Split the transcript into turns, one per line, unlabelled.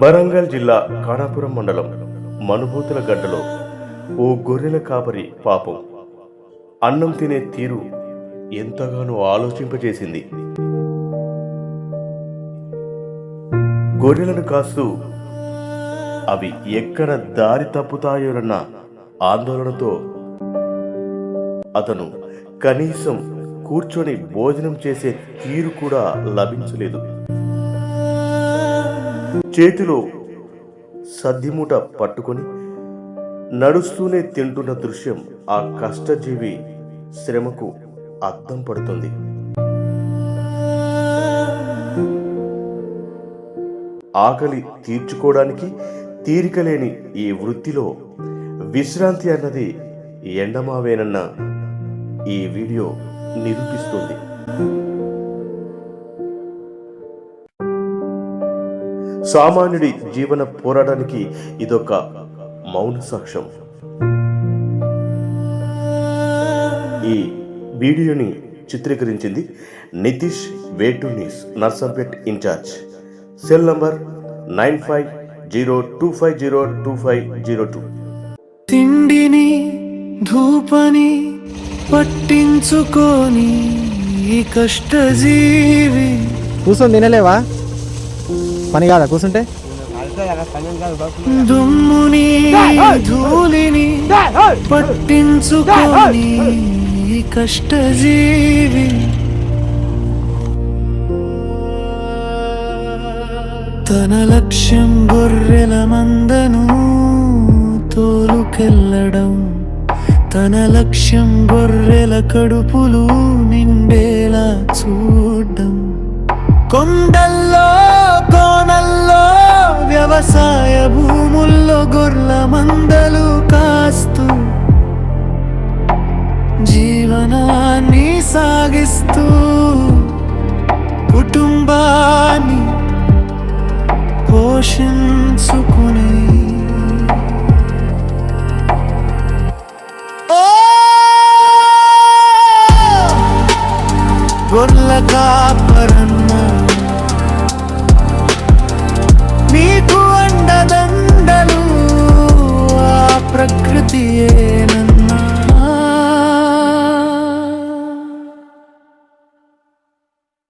వరంగల్ జిల్లా కాణాపురం మండలం మనుభూతుల గడ్డలో ఓ గొర్రెల కాపరి పాపం. అన్నం తినే తీరు ఎంతగానో ఆలోచింపజేసింది. గొర్రెలను కాస్తూ అవి ఎక్కడ దారి తప్పుతాయోనన్న ఆందోళనతో అతను కనీసం కూర్చొని భోజనం చేసే తీరు కూడా లభించలేదు. చేతిలో సద్దిమూట పట్టుకొని నడుస్తూనే తింటున్న దృశ్యం ఆ కష్టజీవి శ్రమకు అద్దం పడుతుంది. ఆకలి తీర్చుకోవడానికి తీరికలేని ఈ వృత్తిలో విశ్రాంతి అన్నది ఎండమావేనన్న ఈ వీడియో నిరూపిస్తుంది. సామాన్యుడి జీవన పోరాటానికి ఇదొక మౌన సాక్ష్యం. ఈ వీడియోని చిత్రీకరించింది నితీష్ వేటు news Narsampet incharge. Cell number nine five zero two five zero two five zero two.
తిండిని ధూపని పట్టించుకొని ఈ కష్టజీవి.
కూర్చొని తినలేవా? పని కాదా? కూర్చుంటే?
దుమ్ముని ధూళిని పట్టించుకొని కష్టజీవి. తన లక్ష్యం గొర్రెల మందను తోలుకెళ్ళడం తన లక్ష్యం గొర్రెల కడుపులు నిండేలా కొనసాగిస్తూ కుటుంబాన్ని పోషించుకునే గొర్రెల కాపు